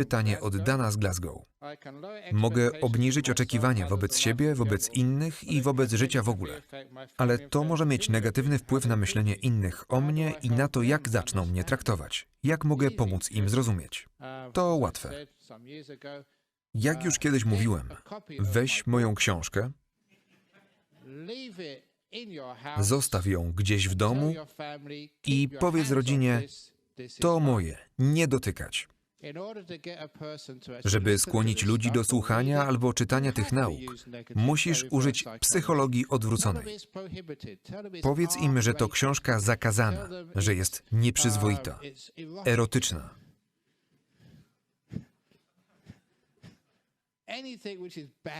Pytanie od Dana z Glasgow. Mogę obniżyć oczekiwania wobec siebie, wobec innych i wobec życia w ogóle. Ale to może mieć negatywny wpływ na myślenie innych o mnie i na to, jak zaczną mnie traktować. Jak mogę pomóc im zrozumieć? To łatwe. Jak już kiedyś mówiłem, weź moją książkę, zostaw ją gdzieś w domu i powiedz rodzinie, to moje, nie dotykać. Żeby skłonić ludzi do słuchania albo czytania tych nauk, musisz użyć psychologii odwróconej. Powiedz im, że to książka zakazana, że jest nieprzyzwoita, erotyczna.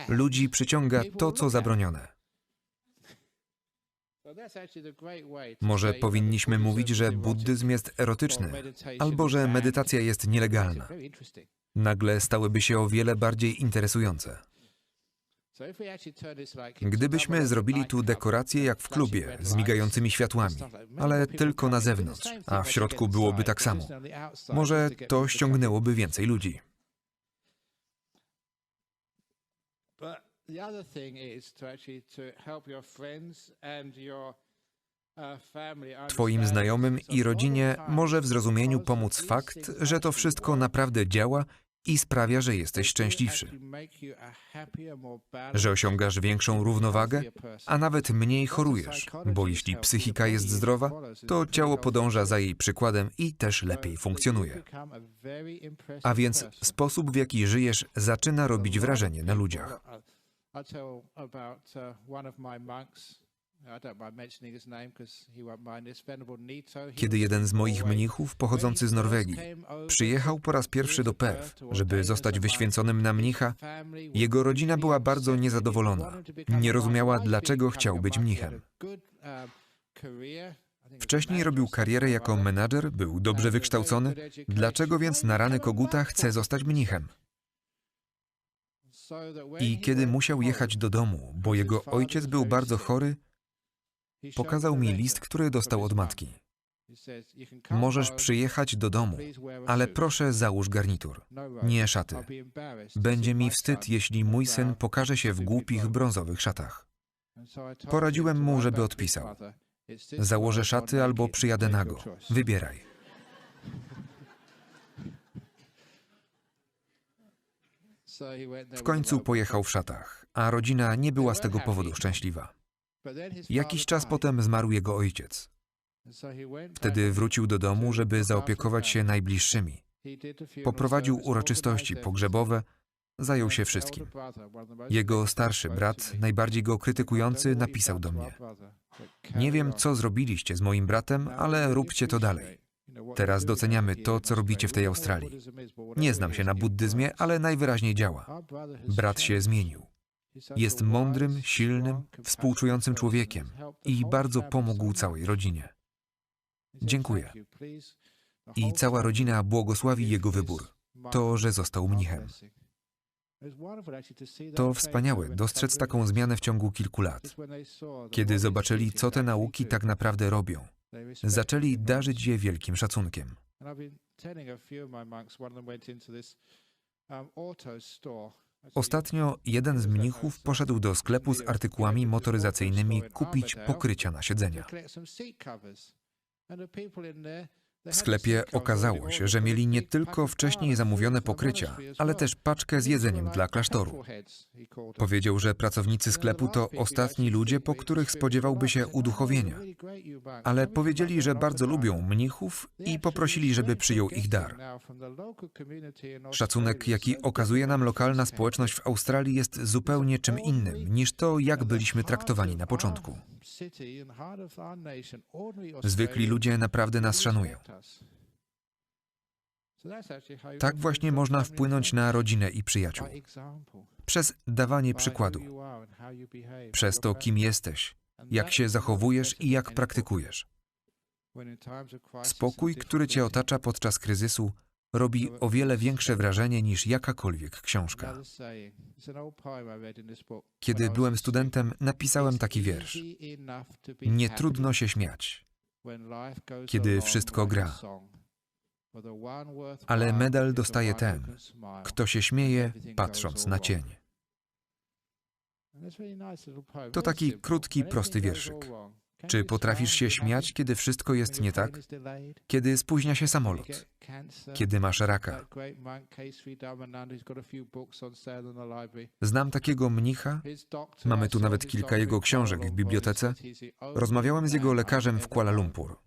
Ludzi przyciąga to, co zabronione. Może powinniśmy mówić, że buddyzm jest erotyczny, albo że medytacja jest nielegalna. Nagle stałyby się o wiele bardziej interesujące. Gdybyśmy zrobili tu dekorację jak w klubie, z migającymi światłami, ale tylko na zewnątrz, a w środku byłoby tak samo, może to ściągnęłoby więcej ludzi. The other thing is to actually to help your friends and your uh, Twoim znajomym i rodzinie może w zrozumieniu pomóc fakt, że to wszystko naprawdę działa i sprawia, że jesteś szczęśliwszy, że osiągasz większą równowagę, a nawet mniej chorujesz, bo jeśli psychika jest zdrowa, to ciało podąża za jej przykładem i też lepiej funkcjonuje. A więc sposób, w jaki żyjesz, zaczyna robić wrażenie na ludziach. Tell about uh, one of my monks. Kiedy jeden z moich mnichów pochodzący z Norwegii przyjechał po raz pierwszy do Perth, żeby zostać wyświęconym na mnicha, jego rodzina była bardzo niezadowolona. Nie rozumiała, dlaczego chciał być mnichem. Wcześniej robił karierę jako menadżer, był dobrze wykształcony. Dlaczego więc na rany koguta chce zostać mnichem? I kiedy musiał jechać do domu, bo jego ojciec był bardzo chory, pokazał mi list, który dostał od matki. Możesz przyjechać do domu, ale proszę załóż garnitur, nie szaty. Będzie mi wstyd, jeśli mój syn pokaże się w głupich brązowych szatach. Poradziłem mu, żeby odpisał. Założę szaty albo przyjadę nago. Wybieraj. W końcu pojechał w szatach, a rodzina nie była z tego powodu szczęśliwa. Jakiś czas potem zmarł jego ojciec. Wtedy wrócił do domu, żeby zaopiekować się najbliższymi. Poprowadził uroczystości pogrzebowe, zajął się wszystkim. Jego starszy brat, najbardziej go krytykujący, napisał do mnie: Nie wiem, co zrobiliście z moim bratem, ale róbcie to dalej. Teraz doceniamy to, co robicie w tej Australii. Nie znam się na buddyzmie, ale najwyraźniej działa. Brat się zmienił. Jest mądrym, silnym, współczującym człowiekiem i bardzo pomógł całej rodzinie. Dziękuję. I cała rodzina błogosławi jego wybór. To, że został mnichem. To wspaniałe dostrzec taką zmianę w ciągu kilku lat. Kiedy zobaczyli, co te nauki tak naprawdę robią, zaczęli darzyć je wielkim szacunkiem. Ostatnio jeden z mnichów poszedł do sklepu z artykułami motoryzacyjnymi kupić pokrycia na siedzenia. W sklepie okazało się, że mieli nie tylko wcześniej zamówione pokrycia, ale też paczkę z jedzeniem dla klasztoru. Powiedział, że pracownicy sklepu to ostatni ludzie, po których spodziewałby się uduchowienia. Ale powiedzieli, że bardzo lubią mnichów i poprosili, żeby przyjął ich dar. Szacunek, jaki okazuje nam lokalna społeczność w Australii, jest zupełnie czym innym niż to, jak byliśmy traktowani na początku. Zwykli ludzie naprawdę nas szanują. Tak właśnie można wpłynąć na rodzinę i przyjaciół. Przez dawanie przykładu. Przez to, kim jesteś, jak się zachowujesz i jak praktykujesz. Spokój, który cię otacza podczas kryzysu, robi o wiele większe wrażenie niż jakakolwiek książka. Kiedy byłem studentem, napisałem taki wiersz. Nie trudno się śmiać, kiedy wszystko gra. Ale medal dostaje ten, kto się śmieje, patrząc na cień. To taki krótki, prosty wierszyk. Czy potrafisz się śmiać, kiedy wszystko jest nie tak? Kiedy spóźnia się samolot? Kiedy masz raka? Znam takiego mnicha, Mamy tu nawet kilka jego książek w bibliotece. rozmawiałem z jego lekarzem w Kuala Lumpur.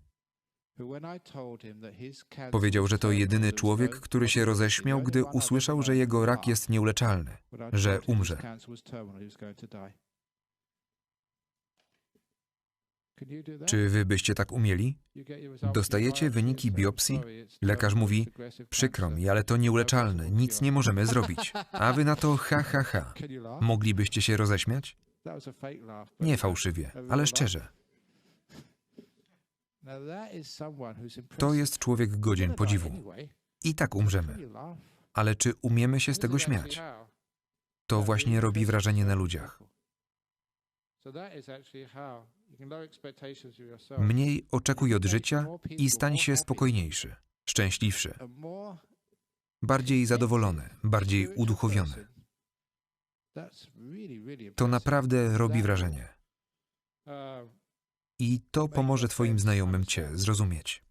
Powiedział, że to jedyny człowiek, który się roześmiał, gdy usłyszał, że jego rak jest nieuleczalny, że umrze. Czy wy byście tak umieli? Dostajecie wyniki biopsji? Lekarz mówi, przykro mi, ale to nieuleczalne, nic nie możemy zrobić. A wy na to ha, ha, ha. Moglibyście się roześmiać? Nie fałszywie, ale szczerze. To jest człowiek godzien podziwu. I tak umrzemy. Ale czy umiemy się z tego śmiać? To właśnie robi wrażenie na ludziach. Mniej oczekuj od życia i stań się spokojniejszy, szczęśliwszy, bardziej zadowolony, bardziej uduchowiony. To naprawdę robi wrażenie. I to pomoże Twoim znajomym Cię zrozumieć.